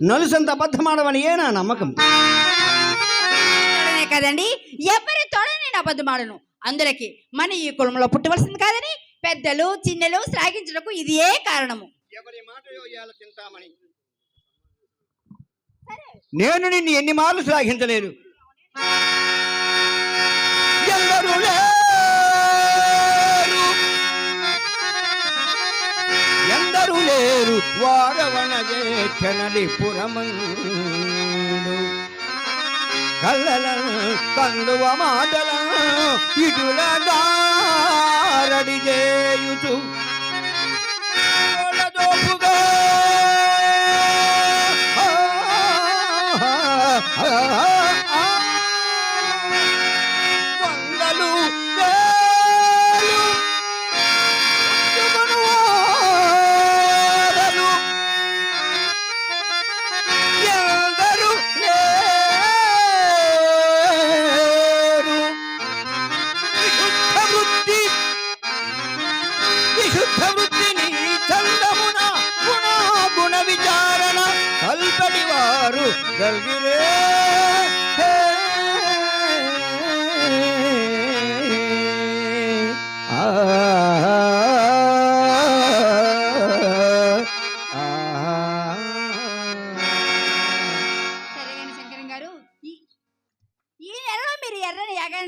నలుసంత అబద్ధమాడవని ఏ నా నమ్మకం? కదండి ఎవరి తోడ నేను అబద్ధమాడను. అందులకి మన ఈ కులంలో పుట్టవలసింది కాదని పెద్దలు చిన్నలు శ్లాఘించడానికి ఇది ఏ కారణము? ఎవరి చింతామణి నేను నిన్ను ఎన్ని మార్లు శ్లాఘించలేదు ఎందరూ వారు లేరు. వారవనగే క్షణలి కళ్ళలను కండువ మాటలను ఇటుల దారడి చేయుచు.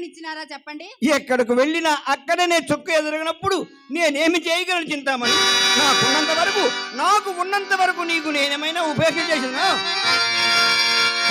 ఇచ్చినారా చెప్పండి ఎక్కడికి వెళ్ళినా అక్కడనే చుక్క ఎదురగినప్పుడు నేనేమి చేయగలను చింతామణి నాకున్నంత వరకు నాకు ఉన్నంత వరకు నీకు నేనేమైనా ఉపేక్ష చేసినా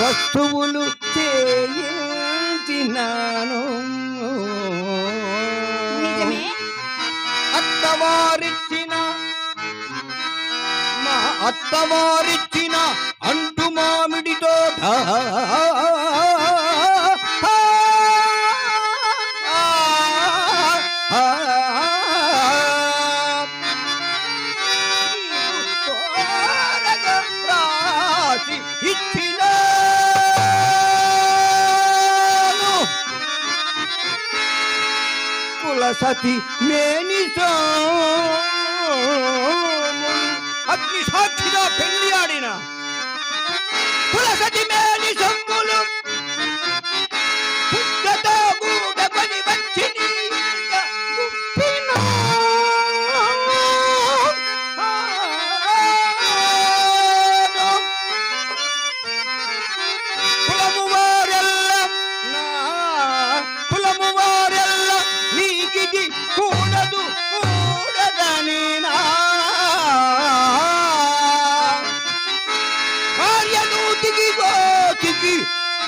వస్తువులు చేయించినాను. అత్తవారిచ్చిన మా అత్తవారిచ్చిన అంటు మామిడితో साथी मैनी अपनी साक्षी का फिर लिया ना साथी मैनी सम्मुलम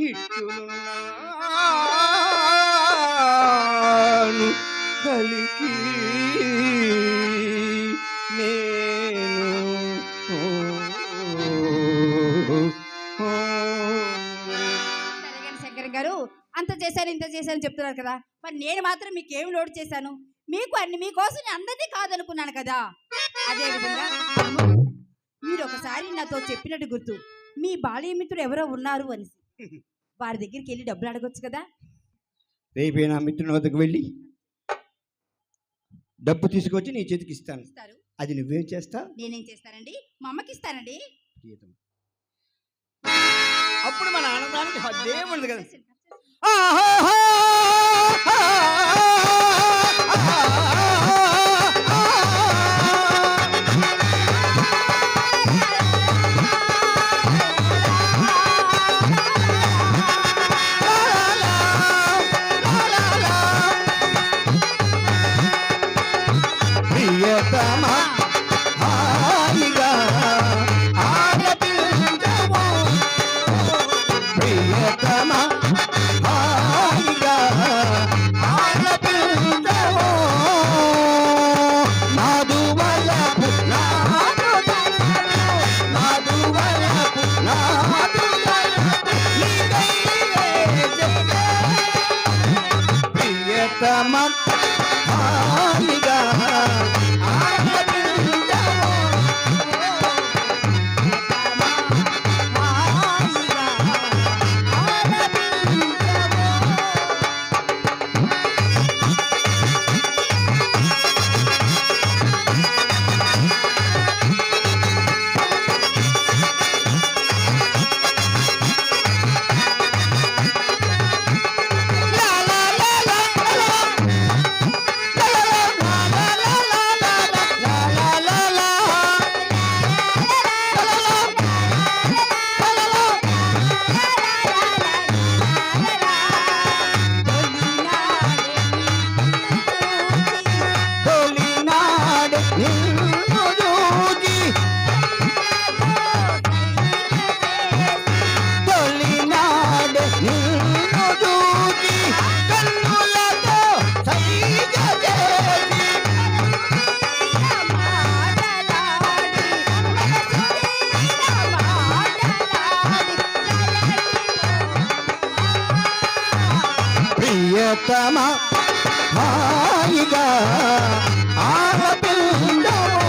ఇట్టును కలికి గారు అంత చేశాను ఇంత చేశాను చెప్తున్నారు కదా. మరి నేను మాత్రం మీకు ఏమి లోడ్ చేశాను? మీకు అన్ని మీకోసం అందరినీ కాదనుకున్నాను కదా. అదే విధంగా మీరు ఒకసారి నాతో చెప్పినట్టు గుర్తు. మీ బాల్యమిత్రుడు ఎవరో ఉన్నారు అని వారి దగ్గరికి వెళ్ళి డబ్బులు అడగొచ్చు కదా. రేపే నా మిత్రుని వద్దకు వెళ్ళి డబ్బు తీసుకొచ్చి నీ చేతికి ఇస్తాను. ఇస్తారు. అది నువ్వేం చేస్తా నేనేం చేస్తానండి? మా అమ్మకి ఇస్తానండి. ప్రియతమ. అప్పుడు మన ఆనందానికి హద్దే ఉండదు కదా. ప్రియతమ హాయిగా ఆడపిల్లవో